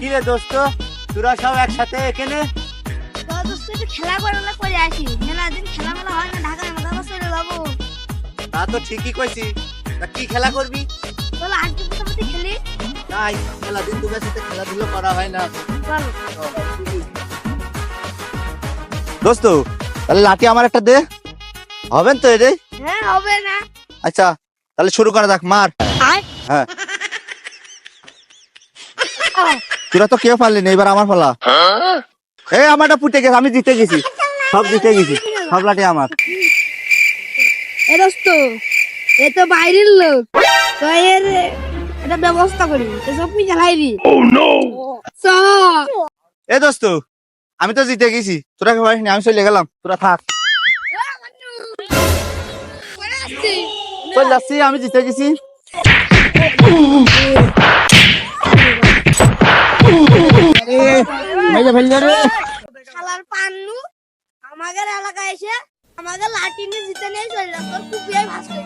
কি রে দোস্ত? তোরা সব একসাথে এখানে? খেলা করে না করে আসি। মেলা দিন খেলা মেলা হয় না ঢাকায় বসে তা তো ঠিকই কইছি। তা কি খেলা করবি? চলো আজকে খেলি? তাই মেলা দিন তোদের সাথে খেলাধুলো করা হয় না। চলো। দোস্ত তাহলে লাঠি আমার একটা দে। হবেন তো রে হ্যাঁ হবে না। আচ্ছা তাহলে শুরু করা যাক মার। হ্যাঁ। তোরা তো কেউ পারলি না এবার আমার ফলা এই আমারটা পুটে গেছে আমি জিতে গেছি। সব জিতে গেছি সব লাঠি আমার। এ দোস্ত এ তো বাইরের লোক। তো এর একটা ব্যবস্থা করি তো সব তুই খেলাইবি ও নো এ দোস্ত আমি তো জিতে গেছি তোরা কেউ পারিস আমি চলে গেলাম তোরা থাক। চল যাচ্ছি আমি জিতে গেছি। শালার পান্নু আমাদের এলাকায় এসে আমাদের লাঠি নিয়ে জিতে নিয়ে চলে যাচ্ছে ভাসতে